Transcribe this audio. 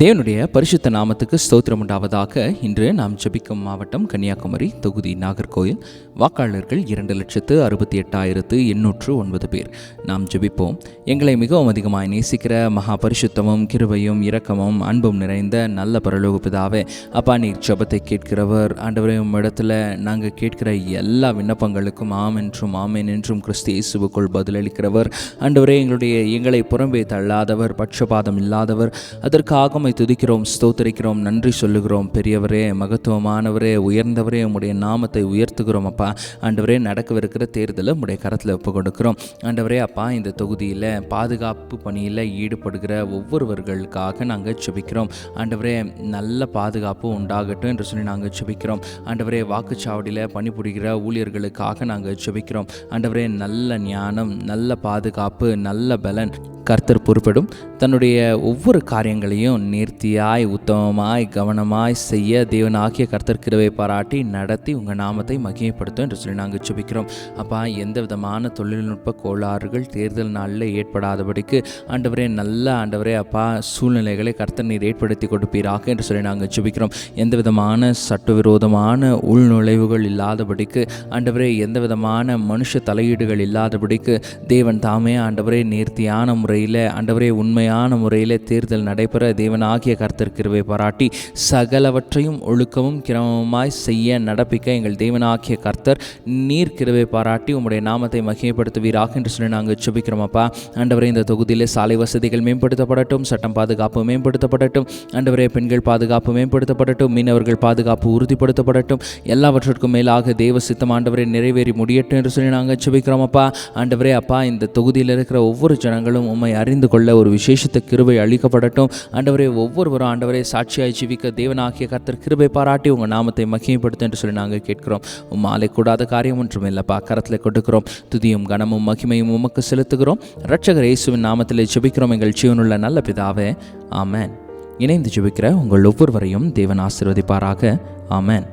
தேவனுடைய பரிசுத்த நாமத்துக்கு ஸ்தோத்திரம் உண்டாவதாக இன்று நாம் ஜபிக்கும் மாவட்டம் கன்னியாகுமரி தொகுதி நாகர்கோயில் வாக்காளர்கள் இரண்டு லட்சத்து அறுபத்தி எட்டாயிரத்து எண்ணூற்று ஒன்பது பேர். நாம் ஜபிப்போம். எங்களை மிகவும் அதிகமாக நேசிக்கிற மகா பரிசுத்தமும் கிருபையும் இரக்கமும் அன்பும் நிறைந்த நல்ல பரலோக பிதாவே அப்பா நீர் ஜபத்தை கேட்கிறவர். ஆண்டவரையும் இடத்துல நாங்கள் கேட்கிற எல்லா விண்ணப்பங்களுக்கும் ஆம் என்றும் ஆமேன் என்றும் கிறிஸ்து இயேசுவுக்குள் பதிலளிக்கிறவர். ஆண்டவரே எங்களுடைய எங்களை புறம்பே தள்ளாதவர் பட்சபாதம் இல்லாதவர். அதற்காக உம்மை துதிக்கிறோம் ஸ்தோத்தரிக்கிறோம் நன்றி சொல்லுகிறோம். பெரியவரே மகத்துவமானவரே உயர்ந்தவரே உம்முடைய நாமத்தை உயர்த்துகிறோம் அப்பா. ஆண்டவரே நடக்கவிருக்கிற தேர்தலை உடைய கரத்தில் ஒப்பு கொடுக்கிறோம் ஆண்டவரே அப்பா இந்த தொகுதியில் பாதுகாப்பு பணியில் ஈடுபடுகிற ஒவ்வொருவர்களுக்காக நாங்கள் செபிக்கிறோம் ஆண்டவரே நல்ல பாதுகாப்பு உண்டாகட்டும் என்று சொல்லி நாங்கள் செபிக்கிறோம் ஆண்டவரே வாக்குச்சாவடியில் பணிபுரிகிற ஊழியர்களுக்காக நாங்கள் செபிக்கிறோம் ஆண்டவரே நல்ல ஞானம் நல்ல பாதுகாப்பு நல்ல பலன் கர்த்தர் பொறுப்படும். தன்னுடைய ஒவ்வொரு காரியங்களையும் நேர்த்தியாய் உத்தமமாய் கவனமாய் செய்ய தேவன் கர்த்தர் கிருவை பாராட்டி நடத்தி உங்கள் நாமத்தை மகிமைப்படுத்தும் என்று சொல்லி நாங்கள் சுபிக்கிறோம் அப்பா எந்த விதமான தொழில்நுட்ப கோளாறுகள் தேர்தல் நாளில் ஏற்படாதபடிக்கு ஆண்டவரே நல்ல ஆண்டவரே அப்பா சூழ்நிலைகளை கர்த்தர் நீர் ஏற்படுத்தி கொடுப்பீராக என்று சொல்லி நாங்கள் சுபிக்கிறோம் எந்த விதமான சட்டவிரோதமான உள்நுழைவுகள் இல்லாதபடிக்கு ஆண்டவரே எந்த விதமான மனுஷ தலையீடுகள் இல்லாதபடிக்கு தேவன் தாமே ஆண்டவரே நேர்த்தியான முறையில் ஆண்டவரே உண்மையான முறையில் தேர்தல் நடைபெற தேவன் கர்த்தர் கர்த்தர்கிருவை பாராட்டி சகலவற்றையும் ஒழுக்கமும் கிரமமாய் செய்ய நடப்பிக்க எங்கள் தேவன் ஆகிய கர்த்தர் நீர் கிருவை பாராட்டி உம்முடைய நாமத்தை மகிமைப்படுத்துவீராக என்று சொல்லி நாங்கள் சுபிக்கிறோமப்பா இந்த தொகுதியில் சாலை வசதிகள் மேம்படுத்தப்படட்டும் சட்டம் பாதுகாப்பு மேம்படுத்தப்படட்டும் ஆண்டவரே பெண்கள் பாதுகாப்பு மேம்படுத்தப்படட்டும் மீனவர்கள் பாதுகாப்பு உறுதிப்படுத்தப்படட்டும் எல்லாவற்றிற்கும் மேலாக தேவ சித்தம் ஆண்டவரை நிறைவேறி முடியட்டும் என்று சொல்லி நாங்கள் சுபிக்கிறோமப்பா ஆண்டவரே அப்பா இந்த தொகுதியில் இருக்கிற ஒவ்வொரு ஜனங்களும் உம்மை அறிந்து கொள்ள ஒரு விசேஷத்த கிருபை அளிக்கப்படட்டும். ஆண்டவரே ஒவ்வொருவரும் ஆண்டவரே சாட்சியாய் ஜீவிக்க தேவனாகிய கர்த்தர் கிருபை பாராட்டி உங்கள் நாமத்தை மகிமைப்படுத்தும் என்று சொல்லி நாங்கள் கேட்கிறோம். உம் கூடாத காரியம் ஒன்றும் இல்லைப்பா கரத்தில் கொடுக்கிறோம். துதியும் கனமும் மகிமையும் உமக்கு செலுத்துகிறோம். ரட்சகர் இயேசுவின் நாமத்தில் ஜெபிக்கிறோம். எங்கள் ஜீவனுள்ள நல்ல பிதாவே. ஆமேன். இணைந்து ஜெபிக்கிற உங்கள் ஒவ்வொருவரையும் தேவன் ஆசீர்வதிப்பாராக. ஆமேன்.